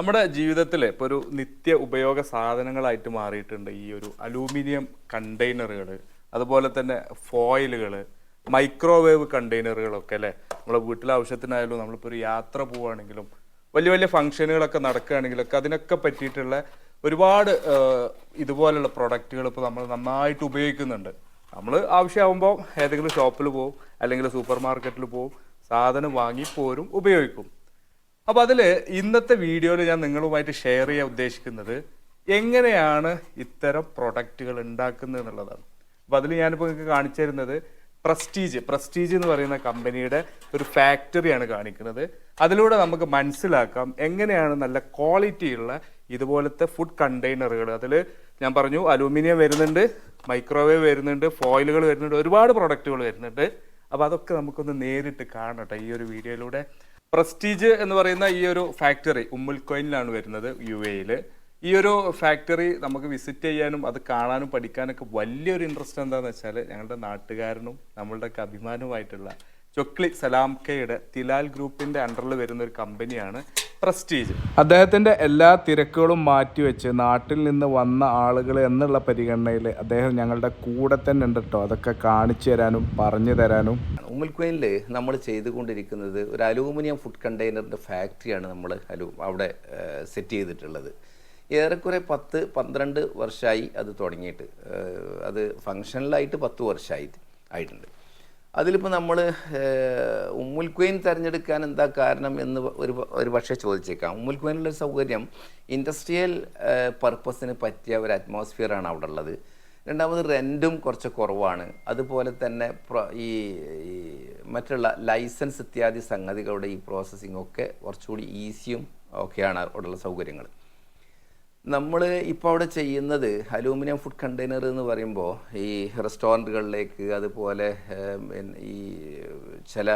നമ്മുടെ ജീവിതത്തിൽ ഇപ്പോൾ ഒരു നിത്യ ഉപയോഗ സാധനങ്ങളായിട്ട് മാറിയിട്ടുണ്ട് ഈ ഒരു അലൂമിനിയം കണ്ടെയ്നറുകൾ അതുപോലെ തന്നെ ഫോയിലുകൾ മൈക്രോവേവ് കണ്ടെയ്നറുകളൊക്കെ അല്ലേ? നമ്മളെ വീട്ടിലെ ആവശ്യത്തിനായാലും നമ്മളിപ്പോൾ ഒരു യാത്ര പോവുകയാണെങ്കിലും വലിയ വലിയ ഫംഗ്ഷനുകളൊക്കെ നടക്കുകയാണെങ്കിലൊക്കെ അതിനൊക്കെ പറ്റിയിട്ടുള്ള ഒരുപാട് ഇതുപോലുള്ള പ്രൊഡക്റ്റുകൾ ഇപ്പോൾ നമ്മൾ നന്നായിട്ട് ഉപയോഗിക്കുന്നുണ്ട്. നമ്മൾ ആവശ്യമാകുമ്പോൾ ഏതെങ്കിലും ഷോപ്പിൽ പോകും അല്ലെങ്കിൽ സൂപ്പർ മാർക്കറ്റിൽ പോകും സാധനം വാങ്ങി പോരും ഉപയോഗിക്കും. അപ്പോൾ അതിൽ ഇന്നത്തെ വീഡിയോയിൽ ഞാൻ നിങ്ങളുമായിട്ട് ഷെയർ ചെയ്യാൻ ഉദ്ദേശിക്കുന്നത് എങ്ങനെയാണ് ഇത്തരം പ്രൊഡക്റ്റുകൾ ഉണ്ടാക്കുന്നത് എന്നുള്ളതാണ്. അപ്പോൾ അതിൽ ഞാനിപ്പോൾ നിങ്ങൾക്ക് കാണിച്ചു തരുന്നത് പ്രസ്റ്റീജ് പ്രസ്റ്റീജ് എന്ന് പറയുന്ന കമ്പനിയുടെ ഒരു ഫാക്ടറിയാണ് കാണിക്കുന്നത്. അതിലൂടെ നമുക്ക് മനസ്സിലാക്കാം എങ്ങനെയാണ് നല്ല ക്വാളിറ്റിയുള്ള ഇതുപോലത്തെ ഫുഡ് കണ്ടെയ്നറുകൾ അതിൽ ഞാൻ പറഞ്ഞു അലൂമിനിയം വരുന്നുണ്ട് മൈക്രോവേവ് വരുന്നുണ്ട് ഫോയിലുകൾ വരുന്നുണ്ട് ഒരുപാട് പ്രൊഡക്റ്റുകൾ വരുന്നുണ്ട്. അപ്പോൾ അതൊക്കെ നമുക്കൊന്ന് നേരിട്ട് കാണട്ടെ ഈ ഒരു വീഡിയോയിലൂടെ. പ്രസ്റ്റീജ് എന്ന് പറയുന്ന ഈ ഒരു ഫാക്ടറി ഉമ്മുൽക്കോയിനിലാണ് വരുന്നത് യു എയിൽ ഈ ഒരു ഫാക്ടറി നമുക്ക് വിസിറ്റ് ചെയ്യാനും അത് കാണാനും പഠിക്കാനൊക്കെ വലിയൊരു ഇൻട്രസ്റ്റ് എന്താണെന്ന് വെച്ചാൽ ഞങ്ങളുടെ നാട്ടുകാരനും നമ്മളുടെയൊക്കെ അഭിമാനവുമായിട്ടുള്ള ചൊക്ലി സലാംകയുടെ തിലാൽ ഗ്രൂപ്പിന്റെ അണ്ടറിൽ വരുന്ന ഒരു കമ്പനിയാണ് പ്രസ്റ്റീജ് അദ്ദേഹത്തിന്റെ എല്ലാ തിരക്കുകളും മാറ്റിവെച്ച് നാട്ടിൽ നിന്ന് വന്ന ആളുകൾ എന്നുള്ള പരിഗണനയിൽ അദ്ദേഹം ഞങ്ങളുടെ കൂടെ തന്നെ ഉണ്ട് കേട്ടോ അതൊക്കെ കാണിച്ചു തരാനും പറഞ്ഞു തരാനും. ഉമ്മൽക്കോയിനിൽ നമ്മൾ ചെയ്തുകൊണ്ടിരിക്കുന്നത് ഒരു അലൂമിനിയം ഫുഡ് കണ്ടെയ്നറിന്റെ ഫാക്ടറിയാണ് നമ്മൾ അലൂ അവിടെ സെറ്റ് ചെയ്തിട്ടുള്ളത്. ഏറെക്കുറെ പത്ത് പന്ത്രണ്ട് വർഷമായി അത് തുടങ്ങിയിട്ട് അത് ഫങ്ഷനിലായിട്ട് പത്ത് വർഷമായി ആയിട്ടുണ്ട്. അതിലിപ്പോൾ നമ്മൾ ഉമ്മുൽക്വയിൻ തിരഞ്ഞെടുക്കാൻ എന്താ കാരണം എന്ന് ഒരു ഒരു പക്ഷേ ചോദിച്ചേക്കാം. ഉമ്മുൽക്വയിനുള്ള സൗകര്യം ഇൻഡസ്ട്രിയൽ പർപ്പസിന് പറ്റിയ ഒരു അറ്റ്മോസ്ഫിയറാണ് അവിടെ ഉള്ളത് രണ്ടാമത് റെന്റും കുറച്ച് കുറവാണ്. അതുപോലെ തന്നെ ഈ മറ്റുള്ള ലൈസൻസ് ഇത്യാദി സംഗതികളുടെ ഈ പ്രോസസ്സിംഗ് ഒക്കെ കുറച്ചുകൂടി ഈസിയും ഒക്കെയാണ് അവിടെയുള്ള സൗകര്യങ്ങൾ നമ്മൾ ഇപ്പോൾ അവിടെ ചെയ്യുന്നത് അലൂമിനിയം ഫുഡ് കണ്ടെയ്നർ എന്ന് പറയുമ്പോൾ ഈ റെസ്റ്റോറന്റുകളിലേക്ക് അതുപോലെ ഈ ചില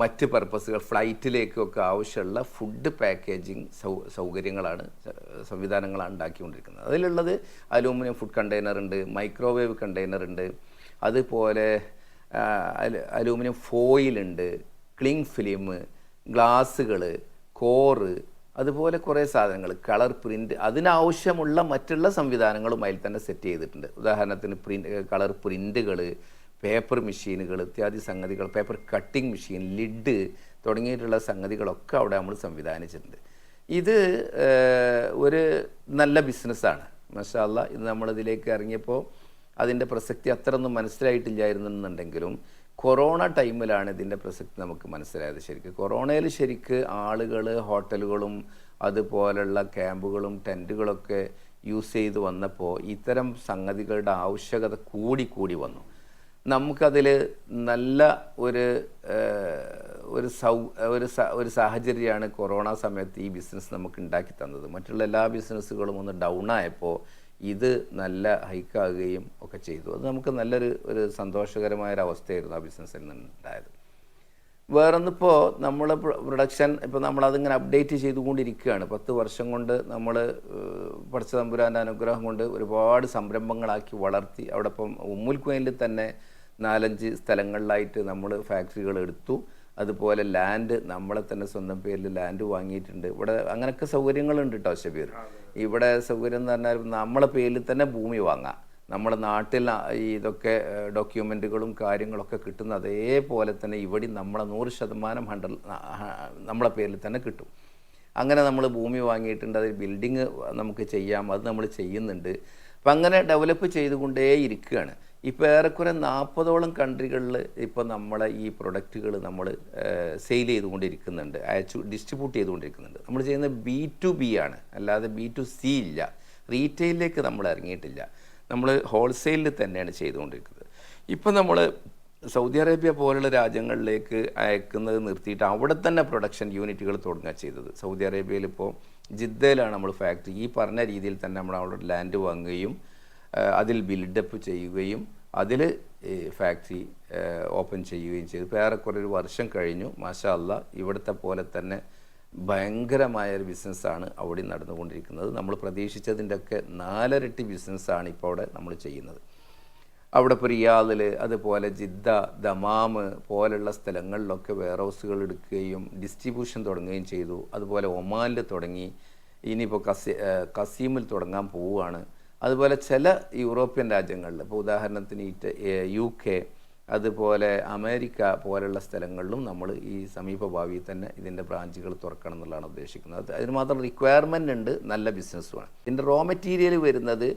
മറ്റ് പർപ്പസുകൾ ഫ്ലൈറ്റിലേക്കൊക്കെ ആവശ്യമുള്ള ഫുഡ് പാക്കേജിങ് സൗ സൗകര്യങ്ങളാണ് സംവിധാനങ്ങളാണ് ഉണ്ടാക്കിക്കൊണ്ടിരിക്കുന്നത്. അതിലുള്ളത് അലൂമിനിയം ഫുഡ് കണ്ടെയ്നർ ഉണ്ട് മൈക്രോവേവ് കണ്ടെയ്നർ ഉണ്ട് അതുപോലെ അലൂമിനിയം ഫോയിലുണ്ട് ക്ലിങ് ഫിലിം ഗ്ലാസ്സുകൾ കോറ് അതുപോലെ കുറേ സാധനങ്ങൾ കളർ പ്രിന്റ് അതിനാവശ്യമുള്ള മറ്റുള്ള സംവിധാനങ്ങളും അതിൽ തന്നെ സെറ്റ് ചെയ്തിട്ടുണ്ട്. ഉദാഹരണത്തിന് പ്രിന്റ് കളർ പ്രിന്റുകൾ പേപ്പർ മെഷീനുകൾ ഇത്യാദി സംഗതികൾ പേപ്പർ കട്ടിംഗ് മെഷീൻ ലിഡ് തുടങ്ങിയിട്ടുള്ള സംഗതികളൊക്കെ അവിടെ നമ്മൾ സംവിധാനിച്ചിട്ടുണ്ട്. ഇത് ഒരു നല്ല ബിസിനസ്സാണ്. മഷാല്ല ഇത് നമ്മളിതിലേക്ക് ഇറങ്ങിയപ്പോൾ അതിന്റെ പ്രസക്തി അത്രയൊന്നും മനസ്സിലായിട്ടില്ലായിരുന്നെന്നുണ്ടെങ്കിലും കൊറോണ ടൈമിലാണ് ഇതിന്റെ പ്രസക്തി നമുക്ക് മനസ്സിലായത് ശരിക്ക്. കൊറോണയിൽ ശരിക്ക് ആളുകൾ ഹോട്ടലുകളും അതുപോലുള്ള ക്യാമ്പുകളും ടെന്റുകളൊക്കെ യൂസ് ചെയ്ത് വന്നപ്പോൾ ഇത്തരം സംഗതികളുടെ ആവശ്യകത കൂടി കൂടി വന്നു. നമുക്കതിൽ നല്ല ഒരു ഒരു സൗ ഒരു ഒരു സാഹചര്യമാണ് കൊറോണ സമയത്ത് ഈ ബിസിനസ് നമുക്ക് ഉണ്ടാക്കി തന്നത്. മറ്റുള്ള എല്ലാ ബിസിനസ്സുകളും ഒന്ന് ഡൗൺ ആയപ്പോൾ ഇത് നല്ല ഹൈക്കാകുകയും ഒക്കെ ചെയ്തു. അത് നമുക്ക് നല്ലൊരു ഒരു സന്തോഷകരമായ ഒരു അവസ്ഥയായിരുന്നു ആ ബിസിനസ്സിൽ നിന്നുണ്ടായത് വേറൊന്നിപ്പോൾ നമ്മൾ പ്രൊഡക്ഷൻ ഇപ്പോൾ നമ്മളതിങ്ങനെ അപ്ഡേറ്റ് ചെയ്തുകൊണ്ടിരിക്കുകയാണ്. പത്ത് വർഷം കൊണ്ട് നമ്മൾ പഠിച്ച തമ്പുരാന്റെ അനുഗ്രഹം കൊണ്ട് ഒരുപാട് സംരംഭങ്ങളാക്കി വളർത്തി അവിടെ ഇപ്പം ഉമ്മുൽക്കുവനിൽ തന്നെ നാലഞ്ച് സ്ഥലങ്ങളിലായിട്ട് നമ്മൾ ഫാക്ടറികൾ എടുത്തു അതുപോലെ ലാൻഡ് നമ്മളെ തന്നെ സ്വന്തം പേരിൽ ലാൻഡ് വാങ്ങിയിട്ടുണ്ട്. ഇവിടെ അങ്ങനെയൊക്കെ സൗകര്യങ്ങളുണ്ട് കേട്ടോ ഷബീർ. ഇവിടെ സൗകര്യം എന്ന് പറഞ്ഞാൽ നമ്മളെ പേരിൽ തന്നെ ഭൂമി വാങ്ങാം. നമ്മുടെ നാട്ടിൽ ഇതൊക്കെ ഡോക്യുമെന്റുകളും കാര്യങ്ങളൊക്കെ കിട്ടുന്ന അതേപോലെ തന്നെ ഇവിടെ നമ്മളെ നൂറ് ശതമാനം ഹൺഡ്രഡ് നമ്മളെ പേരിൽ തന്നെ കിട്ടും. അങ്ങനെ നമ്മൾ ഭൂമി വാങ്ങിയിട്ടുണ്ട്. അതിൽ ബിൽഡിങ് നമുക്ക് ചെയ്യാം. അത് നമ്മൾ ചെയ്യുന്നുണ്ട്. അപ്പം അങ്ങനെ ഡെവലപ്പ് ചെയ്തുകൊണ്ടേ ഇരിക്കുകയാണ് ഇപ്പോൾ ഏറെക്കുറെ നാൽപ്പതോളം കൺട്രികളിൽ ഇപ്പോൾ നമ്മളെ ഈ പ്രൊഡക്റ്റുകൾ നമ്മൾ സെയിൽ ചെയ്തുകൊണ്ടിരിക്കുന്നുണ്ട്. അയച്ചു ഡിസ്ട്രിബ്യൂട്ട് ചെയ്തുകൊണ്ടിരിക്കുന്നുണ്ട്. നമ്മൾ ചെയ്യുന്നത് ബി ടു ബി ആണ്. അല്ലാതെ ബി ടു സി ഇല്ല. റീറ്റെയിലേക്ക് നമ്മൾ ഇറങ്ങിയിട്ടില്ല. നമ്മൾ ഹോൾസെയിലിൽ തന്നെയാണ് ചെയ്തുകൊണ്ടിരിക്കുന്നത്. ഇപ്പം നമ്മൾ സൗദി അറേബ്യ പോലുള്ള രാജ്യങ്ങളിലേക്ക് അയക്കുന്നത് നിർത്തിയിട്ട് അവിടെ തന്നെ പ്രൊഡക്ഷൻ യൂണിറ്റുകൾ തുടങ്ങുക ചെയ്തത്. സൗദി അറേബ്യയിൽ ഇപ്പോൾ ജിദ്ദയിലാണ് നമ്മൾ ഫാക്ടറി. ഈ പറഞ്ഞ രീതിയിൽ തന്നെ നമ്മൾ അവിടെ ലാൻഡ് വാങ്ങുകയും അതിൽ ബിൽഡപ്പ് ചെയ്യുകയും അതിൽ ഫാക്ടറി ഓപ്പൺ ചെയ്യുകയും ചെയ്തു. ഇപ്പോൾ ഏറെക്കുറെ ഒരു വർഷം കഴിഞ്ഞു. മാഷാ അല്ല ഇവിടുത്തെ പോലെ തന്നെ ഭയങ്കരമായ ഒരു ബിസിനസ്സാണ് അവിടെ നടന്നുകൊണ്ടിരിക്കുന്നത്. നമ്മൾ പ്രതീക്ഷിച്ചതിന്റെ ഒക്കെ നാലരട്ടി ബിസിനസ്സാണ് ഇപ്പോൾ അവിടെ നമ്മൾ ചെയ്യുന്നത്. അവിടെ ഇപ്പോൾ റിയാദിൽ അതുപോലെ ജിദ്ദ ദമാമ് പോലുള്ള സ്ഥലങ്ങളിലൊക്കെ വെയർ ഹൗസുകൾ എടുക്കുകയും ഡിസ്ട്രിബ്യൂഷൻ തുടങ്ങുകയും ചെയ്തു. അതുപോലെ ഒമാനിൽ തുടങ്ങി. ഇനിയിപ്പോൾ കസി കസീമിൽ തുടങ്ങാൻ പോവുകയാണ്. അതുപോലെ ചില യൂറോപ്യൻ രാജ്യങ്ങളിൽ ഇപ്പോൾ ഉദാഹരണത്തിന് യു കെ അതുപോലെ അമേരിക്ക പോലുള്ള സ്ഥലങ്ങളിലും നമ്മൾ ഈ സമീപ ഭാവിയിൽ തന്നെ ഇതിന്റെ ബ്രാഞ്ചുകൾ തുറക്കണം എന്നുള്ളതാണ് ഉദ്ദേശിക്കുന്നത്. അതിന് മാത്രം റിക്വയർമെന്റ് ഉണ്ട് നല്ല ബിസിനസ്സുമാണ് ഇതിന്റെ റോ മെറ്റീരിയൽ വരുന്നത്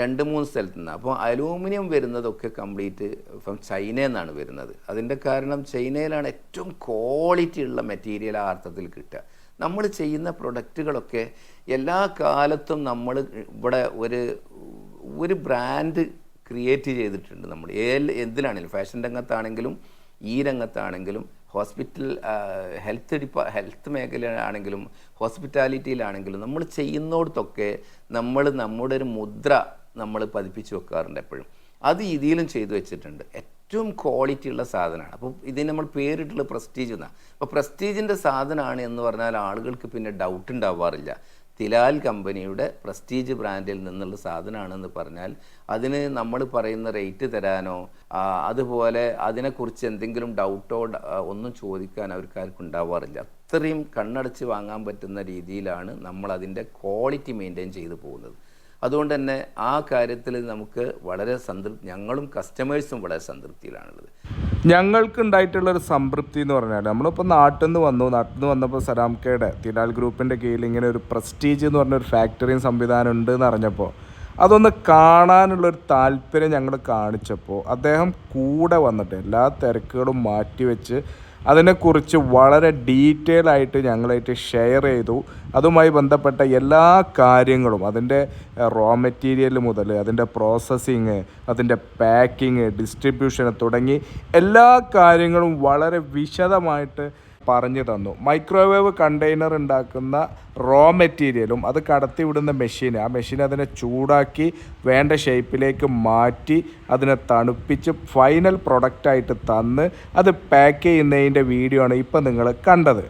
രണ്ട് മൂന്ന് സ്ഥലത്തു നിന്നാണ്. അപ്പോൾ അലൂമിനിയം വരുന്നതൊക്കെ കംപ്ലീറ്റ് ഇപ്പം ചൈനയിൽ നിന്നാണ് വരുന്നത്. അതിന്റെ കാരണം ചൈനയിലാണ് ഏറ്റവും ക്വാളിറ്റി ഉള്ള മെറ്റീരിയൽ ആ അർത്ഥത്തിൽ കിട്ടുക. നമ്മൾ ചെയ്യുന്ന പ്രൊഡക്റ്റുകളൊക്കെ എല്ലാ കാലത്തും നമ്മൾ ഇവിടെ ഒരു ഒരു ബ്രാൻഡ് ക്രിയേറ്റ് ചെയ്തിട്ടുണ്ട് നമ്മൾ ഏത് എന്തിനാണെങ്കിലും ഫാഷൻ രംഗത്താണെങ്കിലും ഈ രംഗത്താണെങ്കിലും ഹോസ്പിറ്റൽ ഹെൽത്ത് ഡിപ്പാ ഹെൽത്ത് മേഖലയാണെങ്കിലും ഹോസ്പിറ്റാലിറ്റിയിലാണെങ്കിലും നമ്മൾ ചെയ്യുന്നിടത്തൊക്കെ നമ്മൾ നമ്മുടെ ഒരു മുദ്ര നമ്മൾ പതിപ്പിച്ച് വെക്കാറുണ്ട് എപ്പോഴും. അത് ഇതിലും ചെയ്തു വെച്ചിട്ടുണ്ട്. ഏറ്റവും ക്വാളിറ്റി ഉള്ള സാധനമാണ്. അപ്പോൾ ഇതിന് നമ്മൾ പേരിട്ടുള്ള പ്രസ്റ്റീജ് എന്നാണ് അപ്പോൾ പ്രസ്റ്റീജിന്റെ സാധനമാണ് എന്ന് പറഞ്ഞാൽ ആളുകൾക്ക് പിന്നെ ഡൗട്ട് ഉണ്ടാവാറില്ല. തിലാൽ കമ്പനിയുടെ പ്രസ്റ്റീജ് ബ്രാൻഡിൽ നിന്നുള്ള സാധനമാണെന്ന് പറഞ്ഞാൽ അതിന് നമ്മൾ പറയുന്ന റേറ്റ് തരാനോ അതുപോലെ അതിനെക്കുറിച്ച് എന്തെങ്കിലും ഡൗട്ടോ ഒന്നും ചോദിക്കാൻ അവർക്കാർക്കും ഉണ്ടാവാറില്ല. അത്രയും കണ്ണടച്ച് വാങ്ങാൻ പറ്റുന്ന രീതിയിലാണ് നമ്മൾ അതിന്റെ ക്വാളിറ്റി മെയിന്റെയിൻ ചെയ്തു പോകുന്നത്. അതുകൊണ്ട് തന്നെ ആ കാര്യത്തിൽ നമുക്ക് വളരെ സംതൃപ്തി ഞങ്ങളും കസ്റ്റമേഴ്സും വളരെ സംതൃപ്തിയിലാണുള്ളത്. ഞങ്ങൾക്ക് ഉണ്ടായിട്ടുള്ള ഒരു സംതൃപ്തി എന്ന് പറഞ്ഞാൽ നമ്മളിപ്പോൾ നാട്ടിൽ നിന്ന് വന്നു നാട്ടിൽ നിന്ന് വന്നപ്പോൾ സരാംകയുടെ തിലാൽ ഗ്രൂപ്പിന്റെ കീഴിൽ ഇങ്ങനെ ഒരു പ്രസ്റ്റീജ് എന്ന് പറഞ്ഞ ഒരു ഫാക്ടറിയും സംവിധാനം ഉണ്ട് എന്ന് അറിഞ്ഞപ്പോൾ അതൊന്ന് കാണാനുള്ളൊരു താല്പര്യം ഞങ്ങൾ കാണിച്ചപ്പോൾ അദ്ദേഹം കൂടെ വന്നിട്ട് എല്ലാ തിരക്കുകളും മാറ്റിവെച്ച് അതിനെക്കുറിച്ച് വളരെ ഡീറ്റെയിൽ ആയിട്ട് ഞങ്ങളായിട്ട് ഷെയർ ചെയ്തു. അതുമായി ബന്ധപ്പെട്ട എല്ലാ കാര്യങ്ങളും അതിന്റെ റോ മെറ്റീരിയൽ മുതൽ അതിന്റെ പ്രോസസ്സിങ് അതിന്റെ പാക്കിങ് ഡിസ്ട്രിബ്യൂഷൻ തുടങ്ങി എല്ലാ കാര്യങ്ങളും വളരെ വിശദമായിട്ട് പറഞ്ഞു തന്നു. മൈക്രോവേവ് കണ്ടെയ്നർ ഉണ്ടാക്കുന്ന റോ മെറ്റീരിയലും അത് കടത്തി വിടുന്ന മെഷീൻ ആ മെഷീൻ അതിനെ ചൂടാക്കി വേണ്ട ഷേപ്പിലേക്ക് മാറ്റി അതിനെ തണുപ്പിച്ച് ഫൈനൽ പ്രൊഡക്റ്റായിട്ട് തന്ന് അത് പാക്ക് ചെയ്യുന്നതിന്റെ വീഡിയോ ആണ് ഇപ്പം നിങ്ങൾ കണ്ടത്.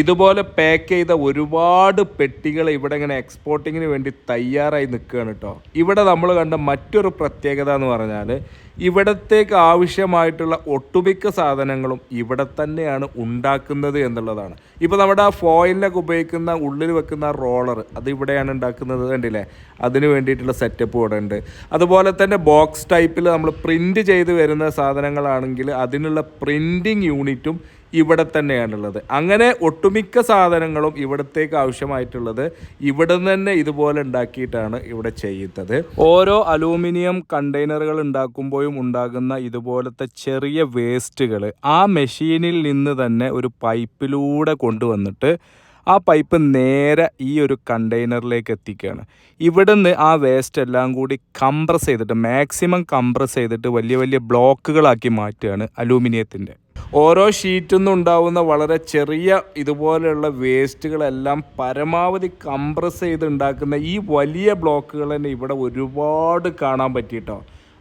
ഇതുപോലെ പാക്ക് ചെയ്ത ഒരുപാട് പെട്ടികൾ ഇവിടെ ഇങ്ങനെ എക്സ്പോർട്ടിങ്ങിന് വേണ്ടി തയ്യാറായി നിൽക്കുകയാണ് കേട്ടോ. ഇവിടെ നമ്മൾ കണ്ട മറ്റൊരു പ്രത്യേകത എന്ന് പറഞ്ഞാൽ ഇവിടത്തേക്ക് ആവശ്യമായിട്ടുള്ള ഒട്ടുമിക്ക സാധനങ്ങളും ഇവിടെ തന്നെയാണ് ഉണ്ടാക്കുന്നത് എന്നുള്ളതാണ്. ഇപ്പോൾ നമ്മുടെ ആ ഫോയിലിനൊക്കെ ഉപയോഗിക്കുന്ന ഉള്ളിൽ വെക്കുന്ന റോളർ അത് ഇവിടെയാണ് ഉണ്ടാക്കുന്നത് കണ്ടില്ലേ? അതിന് വേണ്ടിയിട്ടുള്ള സെറ്റപ്പ് ഇവിടെ ഉണ്ട്. അതുപോലെ തന്നെ ബോക്സ് ടൈപ്പിൽ നമ്മൾ പ്രിന്റ് ചെയ്ത് വരുന്ന സാധനങ്ങളാണെങ്കിൽ അതിനുള്ള പ്രിന്റിങ് യൂണിറ്റും ഇവിടെ തന്നെയാണുള്ളത്. അങ്ങനെ ഒട്ടുമിക്ക സാധനങ്ങളും ഇവിടത്തേക്ക് ആവശ്യമായിട്ടുള്ളത് ഇവിടെ തന്നെ ഇതുപോലെ ഉണ്ടാക്കിയിട്ടാണ് ഇവിടെ ചെയ്യുന്നത്. ഓരോ അലൂമിനിയം കണ്ടെയ്നറുകൾ ഉണ്ടാക്കുമ്പോഴും ഉണ്ടാകുന്ന ഇതുപോലത്തെ ചെറിയ വേസ്റ്റുകൾ ആ മെഷീനിൽ നിന്ന് തന്നെ ഒരു പൈപ്പിലൂടെ കൊണ്ടുവന്നിട്ട് ആ പൈപ്പ് നേരെ ഈ ഒരു കണ്ടെയ്നറിലേക്ക് എത്തിക്കുകയാണ്. ഇവിടുന്ന് ആ വേസ്റ്റ് എല്ലാം കൂടി കംപ്രസ് ചെയ്തിട്ട് മാക്സിമം കംപ്രസ് ചെയ്തിട്ട് വലിയ വലിയ ബ്ലോക്കുകളാക്കി മാറ്റുകയാണ് അലൂമിനിയത്തിന്റെ. ഓരോ ഷീറ്റിൽ നിന്നും ഉണ്ടാവുന്ന വളരെ ചെറിയ ഇതുപോലെയുള്ള വേസ്റ്റുകളെല്ലാം പരമാവധി കംപ്രസ് ചെയ്ത് ഉണ്ടാക്കുന്ന ഈ വലിയ ബ്ലോക്കുകൾ തന്നെ ഇവിടെ ഒരുപാട് കാണാൻ പറ്റിയിട്ടോ.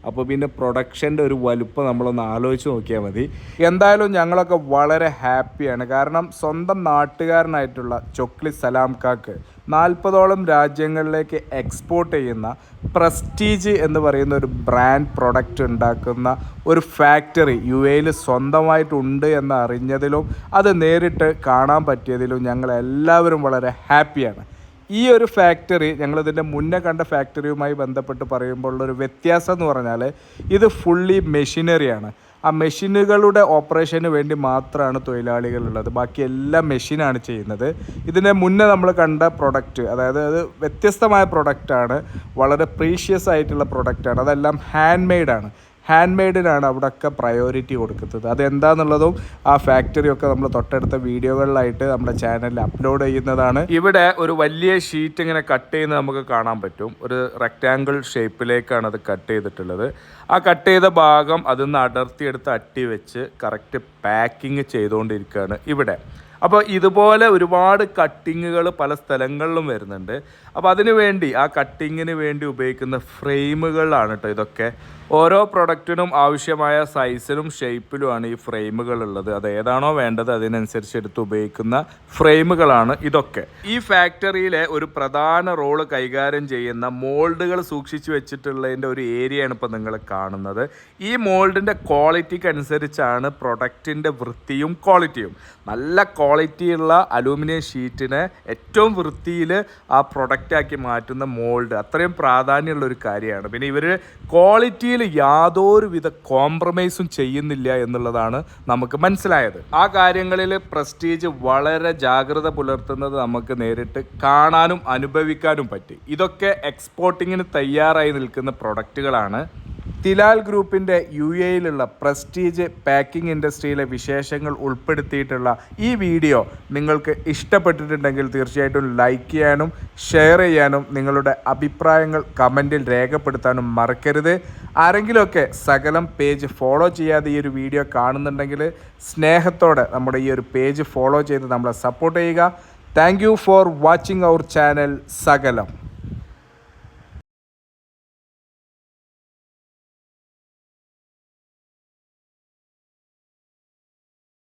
അപ്പോൾ പിന്നെ പ്രൊഡക്ഷന്റെ ഒരു വലുപ്പം നമ്മളൊന്ന് ആലോചിച്ച് നോക്കിയാൽ മതി. എന്തായാലും ഞങ്ങളൊക്കെ വളരെ ഹാപ്പിയാണ്. കാരണം സ്വന്തം നാട്ടുകാരനായിട്ടുള്ള ചൊക്ലി സലാം കാക്ക് നാൽപ്പതോളം രാജ്യങ്ങളിലേക്ക് എക്സ്പോർട്ട് ചെയ്യുന്ന പ്രസ്റ്റീജ് എന്ന് പറയുന്ന ഒരു ബ്രാൻഡ് പ്രൊഡക്റ്റ് ഉണ്ടാക്കുന്ന ഒരു ഫാക്ടറി യു എയിൽ സ്വന്തമായിട്ടുണ്ട് എന്ന് അറിഞ്ഞതിലും അത് നേരിട്ട് കാണാൻ പറ്റിയതിലും ഞങ്ങൾ എല്ലാവരും വളരെ ഹാപ്പിയാണ്. ഈ ഒരു ഫാക്ടറി ഞങ്ങളിതിന്റെ മുന്നേ കണ്ട ഫാക്ടറിയുമായി ബന്ധപ്പെട്ട് പറയുമ്പോൾ ഉള്ളൊരു വ്യത്യാസം എന്ന് പറഞ്ഞാൽ ഇത് ഫുള്ളി മെഷീനറിയാണ് ആ മെഷീനുകളുടെ ഓപ്പറേഷന് വേണ്ടി മാത്രമാണ് തൊഴിലാളികളുള്ളത് ബാക്കി എല്ലാം മെഷീനാണ് ചെയ്യുന്നത്. ഇതിന് മുന്നേ നമ്മൾ കണ്ട പ്രൊഡക്റ്റ് അതായത് അത് വ്യത്യസ്തമായ പ്രൊഡക്റ്റാണ് വളരെ പ്രീഷ്യസ് ആയിട്ടുള്ള പ്രൊഡക്റ്റാണ് അതെല്ലാം ഹാൻഡ് മെയ്ഡാണ് ഹാൻഡ് മെയ്ഡിനാണ് അവിടെയൊക്കെ പ്രയോറിറ്റി കൊടുക്കുന്നത്. അതെന്താന്നുള്ളതും ആ ഫാക്ടറിയൊക്കെ നമ്മൾ തൊട്ടടുത്ത വീഡിയോകളിലായിട്ട് നമ്മുടെ ചാനലിൽ അപ്ലോഡ് ചെയ്യുന്നതാണ്. ഇവിടെ ഒരു വലിയ ഷീറ്റ് ഇങ്ങനെ കട്ട് ചെയ്യുന്നത് നമുക്ക് കാണാൻ പറ്റും. ഒരു റെക്റ്റാങ്കിൾ ഷേപ്പിലേക്കാണ് അത് കട്ട് ചെയ്തിട്ടുള്ളത്. ആ കട്ട് ചെയ്ത ഭാഗം അതിൽ നിന്ന് അടർത്തിയെടുത്ത് അട്ടി വെച്ച് കറക്റ്റ് പാക്കിങ് ചെയ്തുകൊണ്ടിരിക്കുകയാണ് ഇവിടെ. അപ്പോൾ ഇതുപോലെ ഒരുപാട് കട്ടിങ്ങുകൾ പല സ്ഥലങ്ങളിലും വരുന്നുണ്ട്. അപ്പോൾ അതിന് വേണ്ടി ആ കട്ടിങ്ങിന് വേണ്ടി ഉപയോഗിക്കുന്ന ഫ്രെയിമുകളാണ് കേട്ടോ ഇതൊക്കെ. ഓരോ പ്രൊഡക്റ്റിനും ആവശ്യമായ സൈസിലും ഷേപ്പിലുമാണ് ഈ ഫ്രെയിമുകൾ ഉള്ളത് അത് ഏതാണോ വേണ്ടത് അതിനനുസരിച്ച് എടുത്ത് ഉപയോഗിക്കുന്ന ഫ്രെയിമുകളാണ് ഇതൊക്കെ. ഈ ഫാക്ടറിയിലെ ഒരു പ്രധാന റോൾ കൈകാര്യം ചെയ്യുന്ന മോൾഡുകൾ സൂക്ഷിച്ചു വെച്ചിട്ടുള്ളതിന്റെ ഒരു ഏരിയയാണ് ഇപ്പോൾ നിങ്ങൾ കാണുന്നത്. ഈ മോൾഡിന്റെ ക്വാളിറ്റിക്ക് അനുസരിച്ചാണ് പ്രൊഡക്റ്റിന്റെ വൃത്തിയും ക്വാളിറ്റിയും. നല്ല ക്വാളിറ്റിയുള്ള അലൂമിനിയം ഷീറ്റിനെ ഏറ്റവും വൃത്തിയിൽ ആ പ്രൊഡക്റ്റാക്കി മാറ്റുന്ന മോൾഡ് അത്രയും പ്രാധാന്യമുള്ള ഒരു കാര്യമാണ്. പിന്നെ ഇവർ ക്വാളിറ്റിയിൽ യാതൊരുവിധ കോംപ്രമൈസും ചെയ്യുന്നില്ല എന്നുള്ളതാണ് നമുക്ക് മനസ്സിലായത്. ആ കാര്യങ്ങളിൽ പ്രസ്റ്റീജ് വളരെ ജാഗ്രത പുലർത്തുന്നത് നമുക്ക് നേരിട്ട് കാണാനും അനുഭവിക്കാനും പറ്റി. ഇതൊക്കെ എക്സ്പോർട്ടിങ്ങിന് തയ്യാറായി നിൽക്കുന്ന പ്രൊഡക്റ്റുകളാണ് തിലാൽ ഗ്രൂപ്പിന്റെ യു എയിലുള്ള പ്രസ്റ്റീജ് പാക്കിംഗ് ഇൻഡസ്ട്രിയിലെ വിശേഷങ്ങൾ ഉൾപ്പെടുത്തിയിട്ടുള്ള ഈ വീഡിയോ നിങ്ങൾക്ക് ഇഷ്ടപ്പെട്ടിട്ടുണ്ടെങ്കിൽ തീർച്ചയായിട്ടും ലൈക്ക് ചെയ്യാനും ഷെയർ ചെയ്യാനും നിങ്ങളുടെ അഭിപ്രായങ്ങൾ കമന്റിൽ രേഖപ്പെടുത്താനും മറക്കരുത്. ആരെങ്കിലുമൊക്കെ സകലം പേജ് ഫോളോ ചെയ്യാതെ ഈ ഒരു വീഡിയോ കാണുന്നുണ്ടെങ്കിൽ സ്നേഹത്തോടെ നമ്മുടെ ഈ ഒരു പേജ് ഫോളോ ചെയ്ത് നമ്മളെ സപ്പോർട്ട് ചെയ്യുക. Thank for watching our channel സകലം.